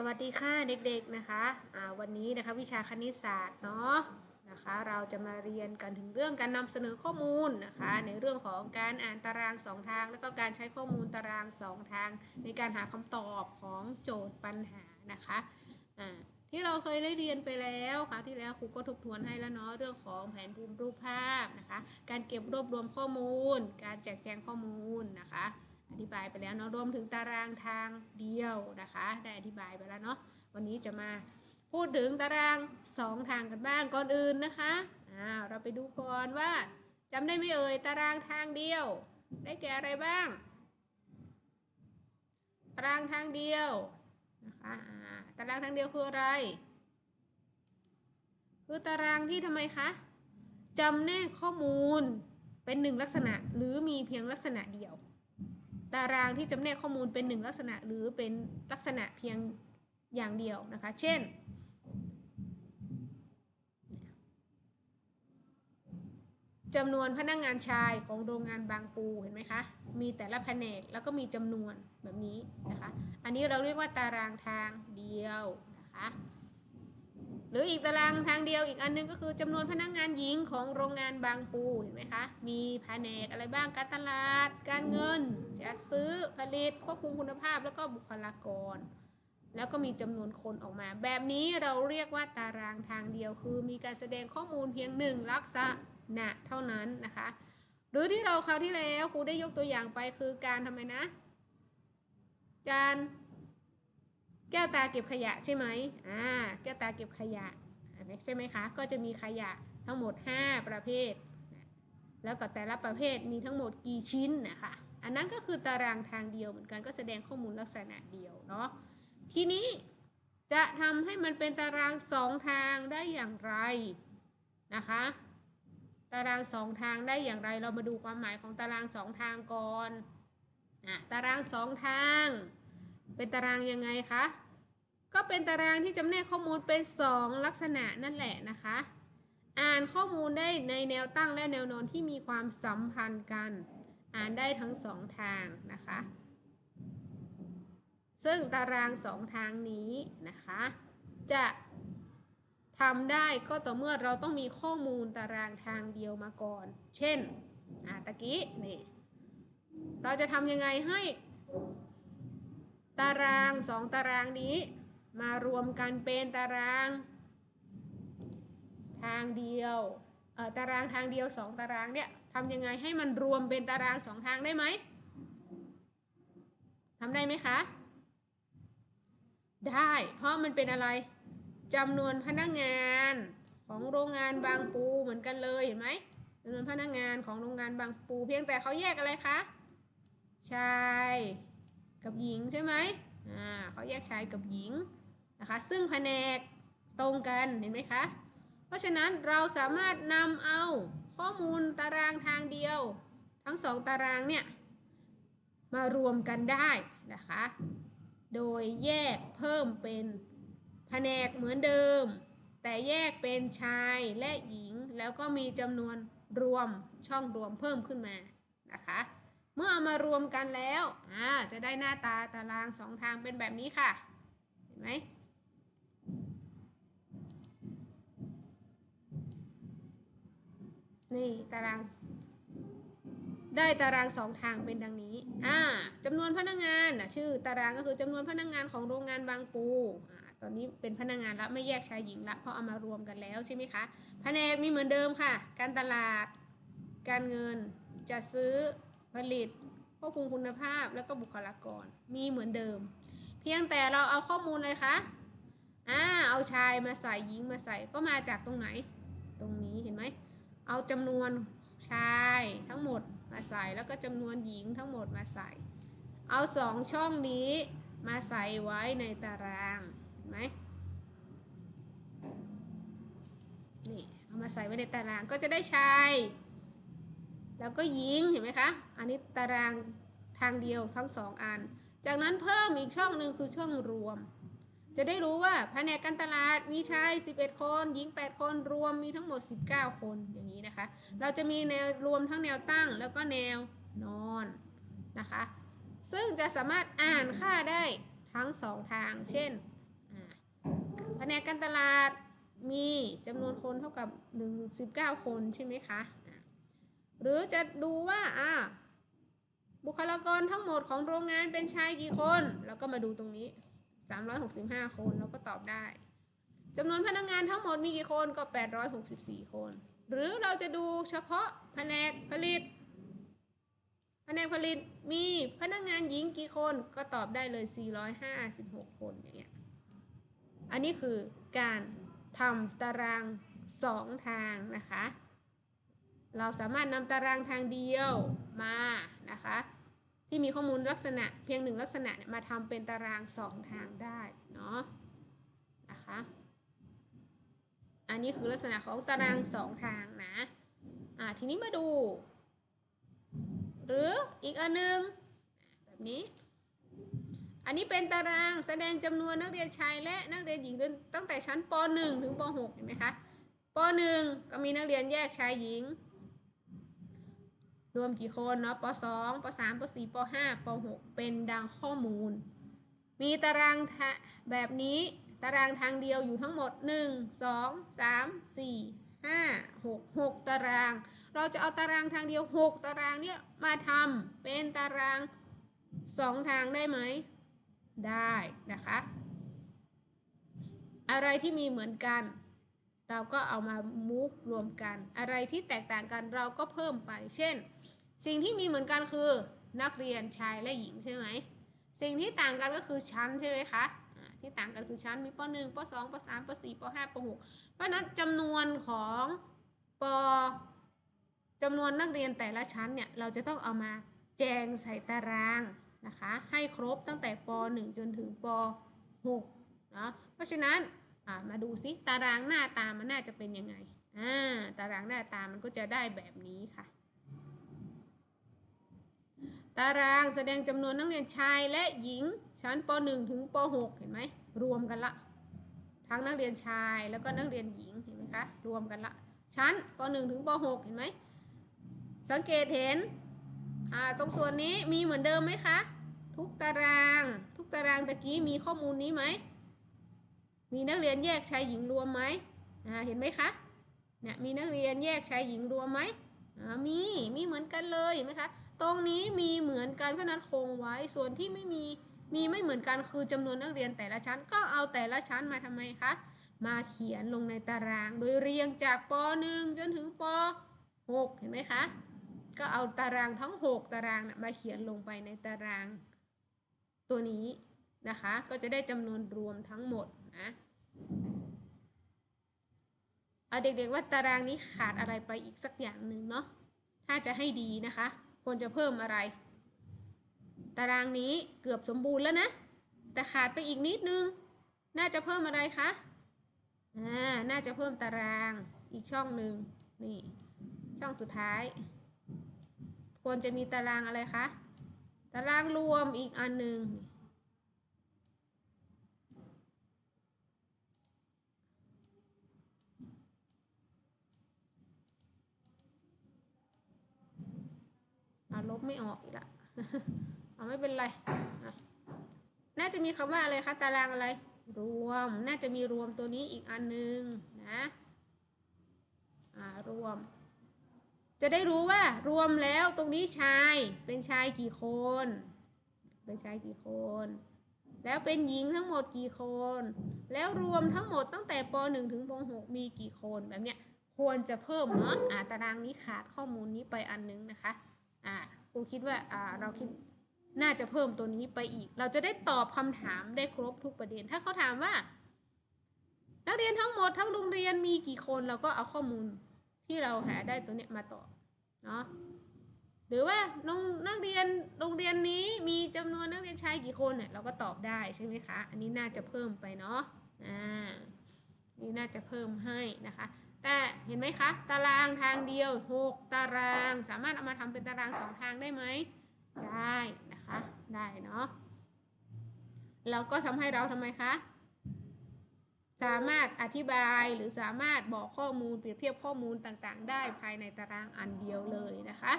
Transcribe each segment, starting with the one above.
สวัสดีค่ะเด็กๆนะคะอ่าวันนี้นะคะวิชาคณิตศาสตร์เนาะนะคะเราจะมาเรียนกันถึงเรื่องการนำเสนอข้อมูลนะคะในเรื่องของการอ่านตารางสองทาง แล้วก็การใช้ข้อมูลตารางสองทาง ในการหาคำตอบของโจทย์ปัญหานะคะอ่าที่เราเคยได้เรียนไปแล้วคราวที่แล้วครูก็ทบทวนให้แล้วเนาะเรื่องของแผนภูมิรูปภาพนะคะการเก็บรวบรวมข้อมูล การแจกแจงข้อมูลนะคะ อธิบายไปแล้วเนาะรวมถึงตารางทางเดียวนะคะ ได้อธิบายไปแล้วเนาะวันนี้จะมาพูดถึงตารางสองทางกันบ้างก่อนอื่นนะคะอ่าเราไปดูก่อนว่าจำได้ไหมเอ่ยตารางทางเดียว ได้แก่อะไรบ้าง ตารางทางเดียวนะคะตารางทางเดียวคืออะไร คือตารางที่ทำไมคะจำแนกข้อมูลเป็นหนึ่งลักษณะหรือมีเพียงลักษณะเดียว ตารางที่จำแนกข้อมูลเป็นหนึ่งลักษณะหรือเป็นลักษณะเพียงอย่างเดียวนะคะ เช่น จำนวนพนักงงานชายของโรงงานบางปูเห็นไหมคะ มีแต่ละแผนกแล้วก็มีจำนวนแบบนี้นะคะ อันนี้เราเรียกว่าตารางทางเดียวนะคะ หรืออีกตารางทางเดียวอีกอันนึงก็คือจำนวนพนักงงานหญิงของโรงงานบางปูเห็นไหมคะ มีแผนกอะไรบ้างการตลาด การเงินจัดซื้อผลิตควบคุมคุณภาพแล้วก็บุคลากร แล้วก็มีจำนวนคนออกมา แบบนี้เราเรียกว่าตารางทางเดียวคือ มีการแสดงข้อมูลเพียงหนึ่งลักษณะเท่านั้นนะคะ หรือที่เราคราวที่แล้วครูได้ยกตัวอย่างไปคือการทำไมนะ การ แก้วตาเก็บขยะใช่ไหมอ่าแก้วตาเก็บขยะใช่ไหมคะ ก็จะมีขยะทั้งหมด 5 ประเภท แล้วก็แต่ละประเภทมีทั้งหมดกี่ชิ้นนะคะ อันนั้นก็คือตารางทางเดียวเหมือนกันก็แสดงข้อมูลลักษณะเดียวเนาะ ทีนี้จะทำให้มันเป็นตารางสองทางได้อย่างไรนะคะ ตารางสองทางได้อย่างไรเรามาดูความหมายของตารางสองทางก่อนอะตารางสองทาง เป็นตารางยังไงคะ ก็เป็นตารางที่จำแนกข้อมูลเป็นสองลักษณะนั่นแหละนะคะ อ่านข้อมูลได้ในแนวตั้งและแนวนอนที่มีความสัมพันธ์กัน อ่านได้ทั้งสองทางนะคะ ซึ่งตารางสองทางนี้นะคะ จะทำได้ก็ต่อเมื่อเราต้องมีข้อมูลตารางทางเดียวมาก่อน เช่น อ่าตะกี้นี่ เราจะทำยังไงให้ ตารางสองตารางนี้ มารวมกันเป็นตาราง ทางเดียวเออตารางทางเดียวสองตารางเนี่ยทำยังไงให้มันรวมเป็นตารางสองทางได้ไหมทำได้ไหมคะ ได้ เพราะมันเป็นอะไรจำนวนพนักงานของโรงงานบางปูเหมือนกันเลยเห็นไหมจำนวนพนักงานของโรงงานบางปู เพียงแต่เขาแยกอะไรคะชาย กับหญิงใช่ไหมอ่าเขาแยกชายกับหญิงนะคะ ซึ่งแผนกตรงกันเห็นไหมคะ เพราะฉะนั้นเราสามารถนำเอาข้อมูลตารางทางเดียว ทั้งสองตารางเนี่ยมารวมกันได้นะคะ โดยแยกเพิ่มเป็นแผนกเหมือนเดิม แต่แยกเป็นชายและหญิง แล้วก็มีจำนวนรวมช่องรวมเพิ่มขึ้นมานะคะ เมื่อเอามารวมกันแล้วจะได้หน้าตาตารางสองทางเป็นแบบนี้ค่ะ เห็นไหมนี่ตาราง ได้ตารางสองทางเป็นดังนี้อ่าจำนวนพนักงงานนะชื่อตารางก็คือจำนวนพนักงงานของโรงงานบางปูอ่าตอนนี้เป็นพนักงงานละไม่แยกชายหญิงละเพราะเอามารวมกันแล้วใช่ไหมคะแผนกมีเหมือนเดิมค่ะ การตลาด การเงิน จะซื้อ ลิตควบคุมคุณภาพแล้วก็บุคลากรมีเหมือนเดิม เพียงแต่เราเอาข้อมูลเลยคะอ่าเอาชายมาใส่หญิงมาใส่ก็มาจากตรงไหน ตรงนี้เห็นไหมเอาจำนวนชายทั้งหมดมาใส่แล้วก็จำนวนหญิงทั้งหมดมาใส่ เอาสองช่องนี้มาใส่ไว้ในตารางเห็นไหมนี่เอามาใส่ไว้ในตารางก็จะได้ชาย แล้วก็หญิงเห็นไหมคะ อันนี้ตารางทางเดียวทั้งสองอัน จากนั้นเพิ่มอีกช่องหนึ่งคือช่องรวม จะได้รู้ว่าแผนกการตลาดมีชาย 11 คนหญิง 8 คนรวมมีทั้งหมด 19 คนอย่างนี้นะคะ เราจะมีแนวรวมทั้งแนวตั้งแล้วก็แนวนอนนะคะ ซึ่งจะสามารถอ่านค่าได้ทั้งสองทาง เช่นแผนกการตลาดมีจำนวนคนเท่ากับ 1 19 คนใช่ไหมคะ หรือจะดูว่าอ่าบุคลากรทั้งหมดของโรงงานเป็นชายกี่คน แล้วก็มาดูตรงนี้ 365 คนเราก็ตอบได้จำนวนพนักงานทั้งหมดมีกี่คนก็ 864 คน หรือเราจะดูเฉพาะแผนกผลิต แผนกผลิตมีพนักงานหญิงกี่คนก็ตอบได้เลย 456 คนอย่างเงี้ย อันนี้คือการทำตารางสองทางนะคะ เราสามารถนำตารางทางเดียวมานะคะ ที่มีข้อมูลลักษณะเพียงหนึ่งลักษณะมาทำเป็นตารางสองทางได้เนาะนะคะอันนี้คือลักษณะของตารางสองทางนะอ่าทีนี้มาดู หรืออีกอันหนึงแบบนี้ อันนี้เป็นตารางแสดงจำนวนนักเรียนชายและนักเรียนหญิงตั้งแต่ชั้นป .1 ถึงป .6 เห็นไหมคะป .1 ก็มีนักเรียนแยกชายหญิง รวมกี่คนเนาะป .2 ป .3 ป .4 ป .5 ป .6 เป็นดังข้อมูล มีตารางแบบนี้ตารางทางเดียวอยู่ทั้งหมด 1 2 3 4 5 6 6 ตาราง เราจะเอาตารางทางเดียว 6 ตารางเนี่ยมาทำเป็นตาราง 2 ทางได้ไหม ได้นะคะ อะไรที่มีเหมือนกัน เราก็เอามามูฟรวมกัน อะไรที่แตกต่างกันเราก็เพิ่มไป เช่น สิ่งที่มีเหมือนกันคือนักเรียนชายและหญิงใช่ไหมสิ่งที่ต่างกันก็คือชั้นใช่ไหมคะที่ต่างกันคือชั้นมีป .1 ป .2 ป .3 ป .4 ป .5 ป .6 เพราะฉะนั้นจำนวนของปจำนวนนักเรียนแต่ละชั้นเนี่ยเราจะต้องเอามาแจงใส่ตารางนะคะให้ครบตั้งแต่ป .1 จนถึงป .6 เนาะเพราะฉะนั้นมาดูซิตารางหน้าตามันน่าจะเป็นยังไงอ่าตารางหน้าตามันก็จะได้แบบนี้ค่ะ ตารางแสดงจำนวนนักเรียนชายและหญิงชั้นป .1 ถึงป .6 เห็นไหมรวมกันละทั้งนักเรียนชายแล้วก็นักเรียนหญิงเห็นไหมคะรวมกันละชั้นป .1 ถึงป .6 เห็นไหมสังเกตเห็นตรงส่วนนี้มีเหมือนเดิมไหมคะ ทุกตาราง ทุกตารางตะกี้มีข้อมูลนี้ไหมมีนักเรียนแยกชายหญิงรวมไหมเห็นไหมคะเนี่ยมีนักเรียนแยกชายหญิงรวมไหมมีมีเหมือนกันเลยเห็นไหมคะ ตรงนี้มีเหมือนกันเพราะนั้นคงไว้ส่วนที่ไม่มีมีไม่เหมือนกันคือจำนวนนักเรียนแต่ละชั้นก็เอาแต่ละชั้นมาทำไมคะมาเขียนลงในตาราง โดยเรียงจากป .1 จนถึงป .6 เห็นไหมคะก็เอาตารางทั้ง 6 ตารางนะมาเขียนลงไปในตาราง ตัวนี้นะคะ ก็จะได้จำนวนรวมทั้งหมดนะเอาเด็กๆว่าตารางนี้ขาดอะไรไปอีกสักอย่างหนึ่งเนาะถ้าจะให้ดีนะคะ ควรจะเพิ่มอะไร ตารางนี้เกือบสมบูรณ์แล้วนะ แต่ขาดไปอีกนิดนึง น่าจะเพิ่มอะไรคะอ่าน่าจะเพิ่มตารางอีกช่องหนึ่งนี่ ช่องสุดท้าย ควรจะมีตารางอะไรคะ ตารางรวมอีกอันหนึ่ง อะลบไม่ออกอีกละเอาไม่เป็นไร น่าจะมีคำว่าอะไรคะตารางอะไร รวม น่าจะมีรวมตัวนี้อีกอันหนึงนะอ่ารวม จะได้รู้ว่ารวมแล้วตรงนี้ชาย เป็นชายกี่คน เป็นชายกี่คน แล้วเป็นหญิงทั้งหมดกี่คน แล้วรวมทั้งหมดตั้งแต่ป .1 ถึงป .6 มีกี่คนแบบเนี้ยควรจะเพิ่มเนาะอ่าตารางนี้ขาดข้อมูลนี้ไปอันนึงนะคะ อ่าครูคิดว่าอ่าเราคิดน่าจะเพิ่มตัวนี้ไปอีก เราจะได้ตอบคำถามได้ครบทุกประเด็น ถ้าเขาถามว่า นักเรียนทั้งหมดทั้งโรงเรียนมีกี่คน เราก็เอาข้อมูลที่เราหาได้ตัวเนี้ยมาตอบเนาะหรือว่าโรงนักเรียนโรงเรียนนี้มีจำนวนนักเรียนชายกี่คนเนี่ยเราก็ตอบได้ใช่ไหมคะ อันนี้น่าจะเพิ่มไปเนาะอ่านี่น่าจะเพิ่มให้นะคะ แต่เห็นไหมคะ ตารางทางเดียว 6 ตารางสามารถเอามาทำเป็นตาราง 2 ทางได้ไหมได้นะคะ ได้เนาะแล้วก็ทำให้เราทำไมคะ สามารถอธิบายหรือสามารถบอกข้อมูลเปรียบเทียบข้อมูลต่างๆ ได้ภายในตารางอันเดียวเลยนะคะ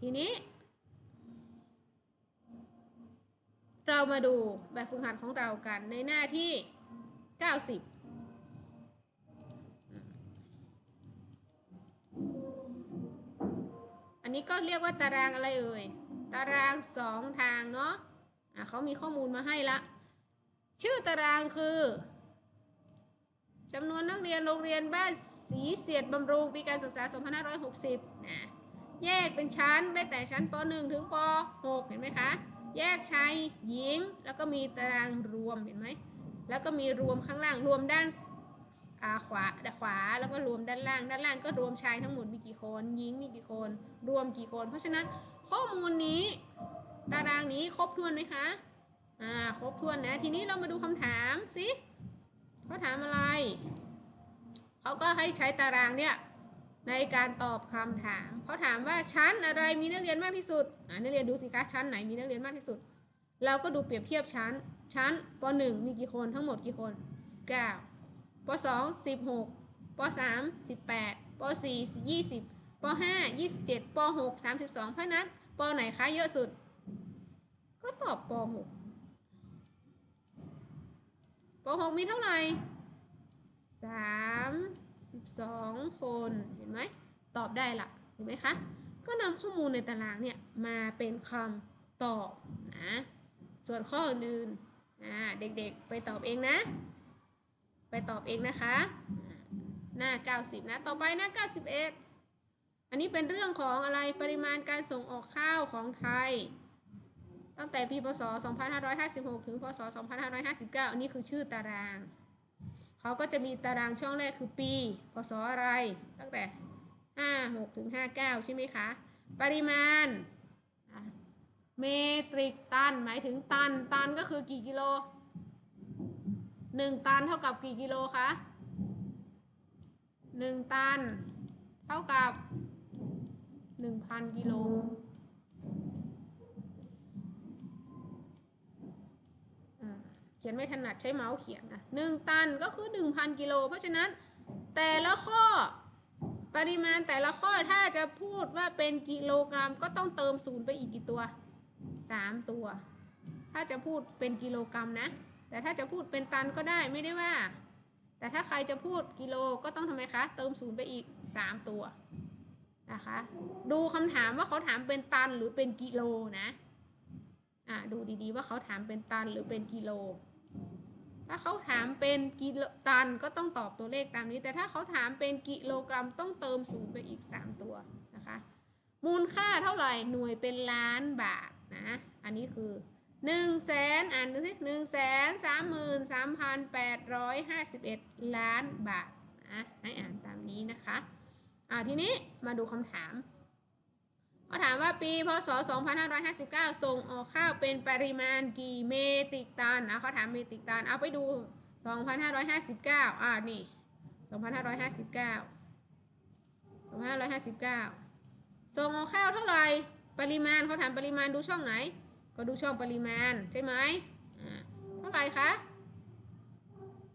ทีนี้ เรามาดูแบบฝึกหัดของเรากันในหน้าที่ 90 อันนี้ก็เรียกว่าตารางอะไรเอ่ย ตารางสองทางเนาะอะเขามีข้อมูลมาให้ละ ชื่อตารางคือจำนวนนักเรียนโรงเรียนบ้านสีเสียดบำรุงปีการศึกษา 2560 นะ แยกเป็นชั้นได้แต่ชั้นป .1 ถึงป .6 เห็นไหมคะ แยกชายหญิง แล้วก็มีตารางรวมเห็นไหม แล้วก็มีรวมข้างล่างรวมด้าน ขวาด้านขวาแล้วก็รวมด้านล่าง ด้านล่างก็รวมชายทั้งหมดมีกี่คนหญิงมีกี่คน รวมกี่คน เพราะฉะนั้นข้อมูลนี้ ตารางนี้ครบถ้วนไหมคะอ่าครบถ้วนนะ ทีนี้เรามาดูคำถามสิเขาถามอะไรเขาก็ให้ใช้ตารางเนี่ยในการตอบคำถามเขาถามว่าชั้นอะไรมีนักเรียนมากที่สุดอ่านักเรียนดูสิคะชั้นไหนมีนักเรียนมากที่สุด เราก็ดูเปรียบเทียบชั้น ชั้นป .1 มีกี่คนทั้งหมดกี่คน 19 ป .2 16ป .3 18ป .4 20ป .5 27ป .6 32เพราะนั้นปไหนคะเยอะสุด ก็ตอบป .6 ป .6 มีเท่าไหร่32คนเห็นไหมตอบได้ละเห็นไหมคะ ก็นำข้อมูลในตารางเนี่ยมาเป็นคำตอบนะส่วนข้ออื่นๆเด็กๆไปตอบเองนะ ไปตอบเองนะคะอ่าหน้า 90 นะ ต่อไปหน้า 91 อันนี้เป็นเรื่องของอะไรปริมาณการส่งออกข้าวของไทย ตั้งแต่ปีพศ 2556 ถึงพศ 2559 อันนี้คือชื่อตาราง เขาก็จะมีตารางช่องแรกคือปี พศอะไร ตั้งแต่ 56 ถึง 59 ใช่ไหมคะ ปริมาณเมตริกตัน หมายถึงตัน ตันก็คือกี่กิโล 1ตันเท่ากับกี่กิโลคะ1ตัน เท่ากับ1,000กิโลอ่าเขียนไม่ถนัดใช้เมาส์เขียนนะหนึ่งตันก็คือ1,000กิโล เพราะฉะนั้นแต่ละข้อปริมาณแต่ละข้อถ้าจะพูดว่าเป็นกิโลกรัมก็ต้องเติมศูนย์ไปอีกกี่ตัว 3 ตัว ถ้าจะพูดเป็นกิโลกรัมนะ แต่ถ้าจะพูดเป็นตันก็ได้ไม่ได้ว่า แต่ถ้าใครจะพูดกิโลก็ต้องทำไมคะ เติมศูนย์ไปอีก 3 ตัวนะคะ ดูคำถามว่าเขาถามเป็นตันหรือเป็นกิโลนะอ่าดูดีๆว่าเขาถามเป็นตันหรือเป็นกิโล ถ้าเขาถามเป็นกิโลตันก็ต้องตอบตัวเลขตามนี้ แต่ถ้าเขาถามเป็นกิโลกรัมต้องเติมศูนย์ไปอีก 3 ตัวนะคะ มูลค่าเท่าไหร่หน่วยเป็นล้านบาทนะ อันนี้คือ 1นึ่งแสนอ่านดูสิหนึ่งแสนสามหมื่นสามพันแปดร้อยห้าสิบเอ็ดล้านบาทนะให้อ่านตามนี้นะคะอ่าทีนี้มาดูคำถามเขาถามว่าปีพศ 2559 ส่งออกข้าวเป็นปริมาณกี่เมตริกตันอะเขาถามเมตริกตัน เอาไปดู 2559 อ่านี่ 2559 2559 ส่งออกข้าวเท่าไหร่ ปริมาณเขาถามปริมาณดูช่องไหน ก็ดูช่องปริมาณใช่ไหมเท่าไหร่คะ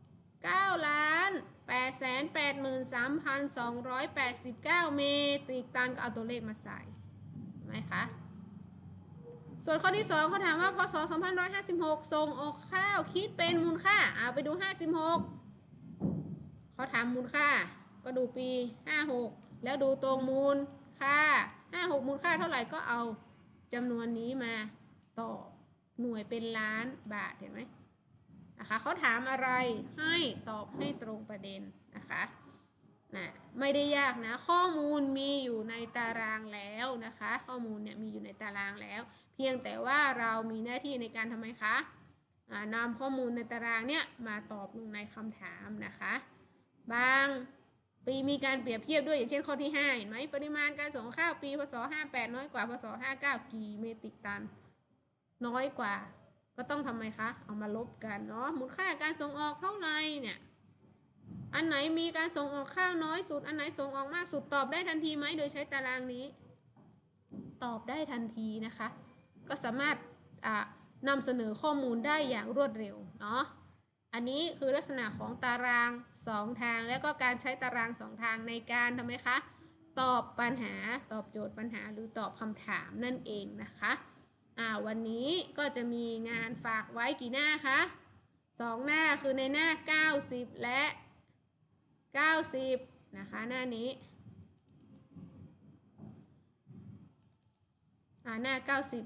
9ล้าน8แสน83,289 เมตริกตันก็เอาตัวเลขมาใส่ไหมคะ ส่วนข้อที่2เขาถามว่าพศ2556 ส่งออกข้าวคิดเป็นมูลค่า เอาไปดู 56 เขาถามมูลค่า ก็ดูปี 56 แล้วดูตรงมูลค่า 56 มูลค่าเท่าไหร่ก็เอาจำนวนนี้มา ตอบหน่วยเป็นล้านบาทเห็นไหมนะคะเขาถามอะไรให้ตอบให้ตรงประเด็นนะคะนะไม่ได้ยากนะข้อมูลมีอยู่ในตารางแล้วนะคะ ข้อมูลเนี่ยมีอยู่ในตารางแล้ว เพียงแต่ว่าเรามีหน้าที่ในการทำไมคะนำข้อมูลในตารางเนี่ยมาตอบลงในคำถามนะคะ บางปีมีการเปรียบเทียบด้วยอย่างเช่นข้อที่ 5 เห็นไหมปริมาณการส่งข้าวปีพศ58น้อยกว่าพศ59กี่เมตริกตัน น้อยกว่า ก็ต้องทำไมคะ เอามาลบกันเนาะมูลค่าการส่งออกเท่าไหร่เนี่ยอันไหนมีการส่งออกข้าวน้อยสุด อันไหนส่งออกมากสุดตอบได้ทันทีไหมโดยใช้ตารางนี้ ตอบได้ทันทีนะคะ ก็สามารถนำเสนอข้อมูลได้อย่างรวดเร็วเนาะอันนี้คือลักษณะของตาราง 2 ทาง แล้วก็การใช้ตาราง 2 ทางในการทำไมคะ ตอบปัญหาตอบโจทย์ปัญหาหรือตอบคำถามนั่นเองนะคะ อ่าวันนี้ก็จะมีงานฝากไว้กี่หน้าคะสองหน้าคือในหน้า 90 และ 90 นะคะ หน้านี้อ่าหน้า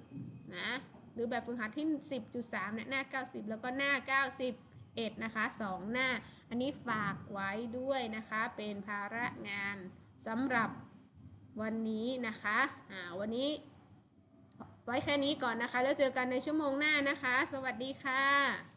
90 นะ หรือแบบฝึกหัดที่ 10.3เนี่ยหน้า 90 แล้วก็หน้า 91 นะคะ 2 หน้า อันนี้ฝากไว้ด้วยนะคะ เป็นภาระงานสำหรับวันนี้นะคะอ่าวันนี้ ไว้แค่นี้ก่อนนะคะ แล้วเจอกันในชั่วโมงหน้านะคะ สวัสดีค่ะ